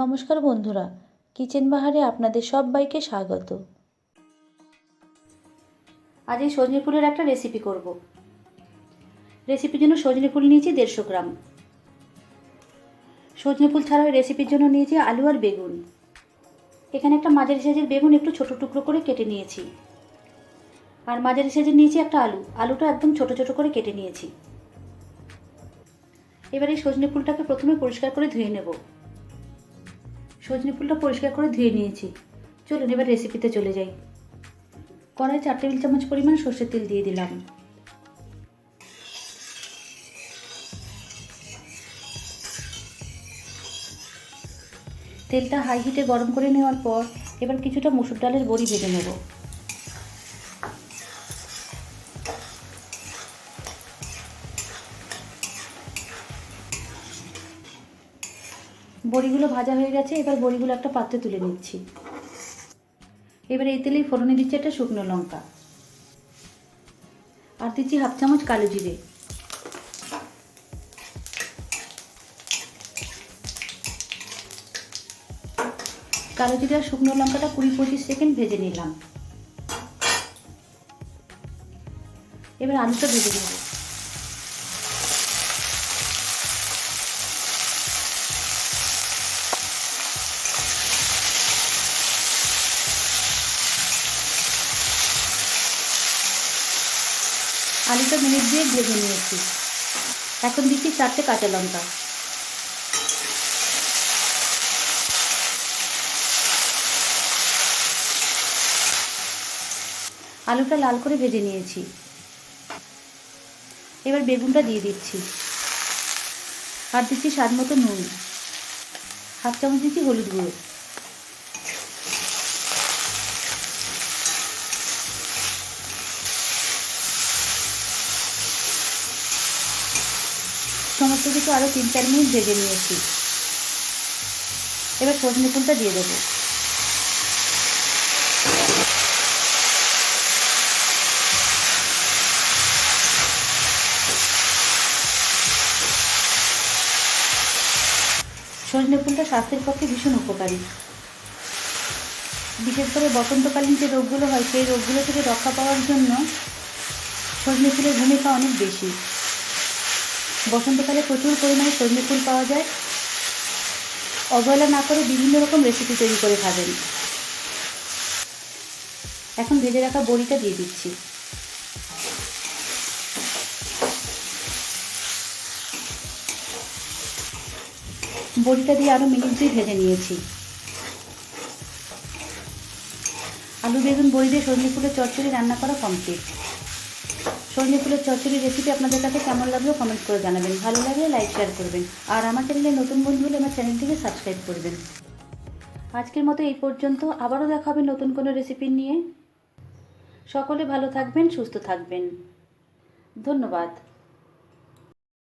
নমস্কার বন্ধুরা, কিচেন বাহারে আপনাদের সবাইকে স্বাগত। আজ এই সজনে ফুলের একটা রেসিপি করব। রেসিপির জন্য সজনে ফুল নিয়েছি দেড়শো গ্রাম। সজনে ফুল ছাড়াও রেসিপির জন্য নিয়েছি আলু আর বেগুন। এখানে একটা মাঝারি সাইজের বেগুন একটু ছোট টুকরো করে কেটে নিয়েছি। আর মাঝারি সাইজের নিয়েছি একটা আলু। আলুটা একদম ছোট ছোট করে কেটে নিয়েছি। এবার এই সজনে ফুলটাকে প্রথমে পরিষ্কার করে ধুয়ে নেব। সজনে ফুলটা পরিষ্কার করে ধুয়ে নিয়েছি। চলুন এবার রেসিপিতে চলে যাই। কড়াই চার টেবিল চামচ পরিমাণ সর্ষের তেল দিয়ে দিলাম। তেলটা হাই হিটে গরম করে নেওয়ার পর এবার কিছুটা মুসুর ডালের বড়ি ভেজে নেব। বড়িগুলো ভাজা হয়ে গেছে, এবার বড়িগুলো একটা পাত্রে তুলে নিচ্ছি। এবার এই তেলেই ফোড়নে দিচ্ছি একটা শুকনো লঙ্কা। আর দিচ্ছি হাফ চামচ কালো জিরে। কালো জিরে আর শুকনো লঙ্কাটা কুড়ি পঁচিশ সেকেন্ড ভেজে নিলাম। এবার আলুটা ভেজে নেব। আলুটা মিনিট দিয়ে ভেজে নিয়েছি। এখন দিচ্ছি চারটে কাঁচা লঙ্কা। আলুটা লাল করে ভেজে নিয়েছি। এবার বেগুনটা দিয়ে দিচ্ছি। আর দিচ্ছি স্বাদ মতো নুন। হাফ চামচ দিচ্ছি হলুদ গুঁড়ো। সমস্ত কিছু আরও তিন চার মিনিট ভেজে নিয়েছি। এবার সজনে ফুলটা দিয়ে দেবো। সজনে ফুলটা স্বাস্থ্যের পক্ষে ভীষণ উপকারী। বিশেষ করে বসন্তকালীন যে রোগগুলো হয়, সেই রোগগুলো থেকে রক্ষা পাওয়ার জন্য সজনে ফুলের ভূমিকা অনেক বেশি। বসন্তকালে প্রচুর পরিমাণে সজনে ফুল পাওয়া যায়। অবহেলা না করে বিভিন্ন রকম রেসিপি তৈরি করে খাবেন। এখন ভেজে রাখা বড়িটা দিয়ে দিচ্ছি। বড়িটা দিয়ে আরও মিনিট দুই ভেজে নিয়েছি। আলু, বেগুন, বড়ি দিয়ে সজনে ফুলের চচ্চড়ি রান্না করা কমপ্লিট সজনে ফুলের চচ্চড়ি রেসিপি আপনাদের কাছে কেমন লাগল কমেন্ট করে জানাবেন। ভালো লাগলে লাইক শেয়ার করবেন। আর আমার চ্যানেলে নতুন বন্ধু হলে আমার চ্যানেলটিকে সাবস্ক্রাইব করবেন। আজকের মতো এই পর্যন্ত। আবারও দেখা হবে নতুন কোনো রেসিপি নিয়ে। সকলে ভালো থাকবেন, সুস্থ থাকবেন। ধন্যবাদ।